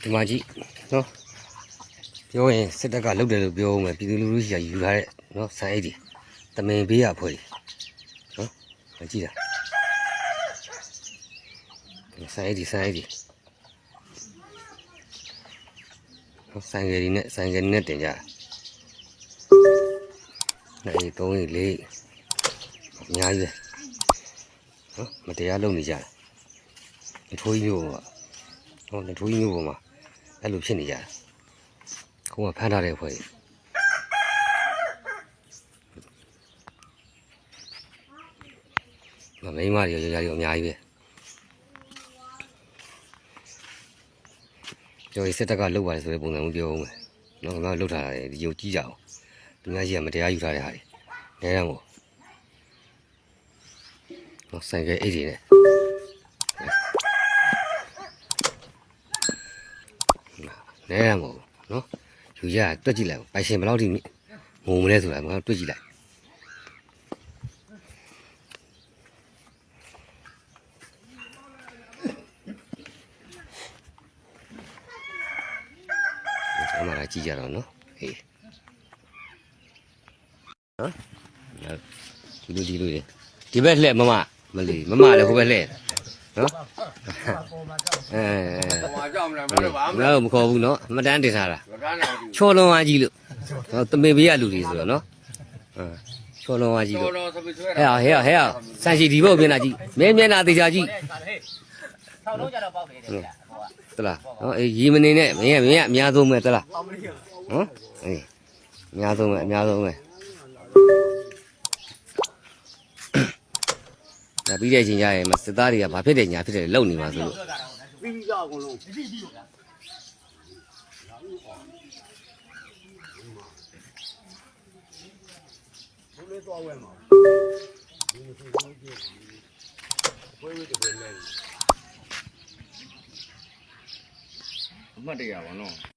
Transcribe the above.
ဒီမှာကြည့်နော်ပြောရင်စစ်တပ်ကလုတ်တယ်လို့ပြောဦးမယ်ပြည်သူလူထုရှိရာယူထားတဲ့နော်ဆိုင်အိတ်တွေတမင်ဘေးရဖွဲ့တွေနော်မကြည့်တာဆိုင်အိတ်တွေဆိုင်အိတ်တွေနော်ဆိုင်ကယ်တွေနဲ့ဆိုင်ကယ်တွေနဲ့တင်ကြတာနိုင်3ရိပ်4အများကြီးပဲနော်မတရားလုပ်နေကြတယ်ဒီထိုးကြီးမျိုးပေါ့ဟောဒီထိုးကြီးမျိုးပေါ်မှာ အဲ့လိုဖြစ်နေကြတယ်ခုမှဖမ်းထားတဲ့ဖွဲ့ကြီးမမိန်းမတွေရောရရရောအများကြီးပဲကျော်ရီစစ်တပ်ကလုတ်ပါတယ်ဆိုတဲ့ပုံစံမျိုးပြောဦးမယ်နော်ခင်ဗျားတို့လုတ်ထားတယ်ဒီယုံကြည့်ကြအောင်သူများကြီးကမတရားယူထားတဲ့ဟာတွေနဲတမ်းကိုနော်ဆိုင်ကဲအိတ်တွေနဲ့ နဲတမ်းကိုနော်ယူရတွက်ကြည့်လိုက်ပိုင်ရှင်ဘယ်လောက်ထိငုံမလဲဆိုတာငါတွက်ကြည့်လိုက်အမှန်ကကြည့်ကြတော့နော်ဟေးနော်ဒီလိုဒီလိုဒီဘက်လှည့်မမမလီမမလည်းဟိုဘက်လှည့်နော် အဲဟိုကြောက်မလားမအဲလို့ပါငါ့ကိုမခေါ်ဘူးနော်အမတန်းတင်ထားတာမကန်းတော့ဒီချော်လွန်သွားကြီးလို့ဟောတမင်ပေးရလူတွေဆိုတော့နော်အဲချော်လွန်သွားကြီးတော်လို့တော်သပိဆွဲဟဲ့ဟဲ့ဟဲ့ဆန်ရှိဒီဘုတ်ပြင်လာကြီးမင်းမျက်နှာသေးချာကြီးထောက်လုံးကြတော့ပေါက်နေတယ်ဗျာဟိုကတလားဟောအေးရီမနေနဲ့မင်းကမင်းကအများဆုံးပဲတလားဟမ်အေးအများဆုံးပဲအများဆုံးပဲဒါပြီးတဲ့အချိန်ကျရင်မစစ်သားတွေကဘာဖြစ်တယ်ညာဖြစ်တယ်လုံနေမှာဆိုလို့ပြီးပြီးတော့ အကုန်လုံးဘုလေးတော့ဝဲမှာဘယ်လိုတကယ်လဲအမှတ်တရပါနော်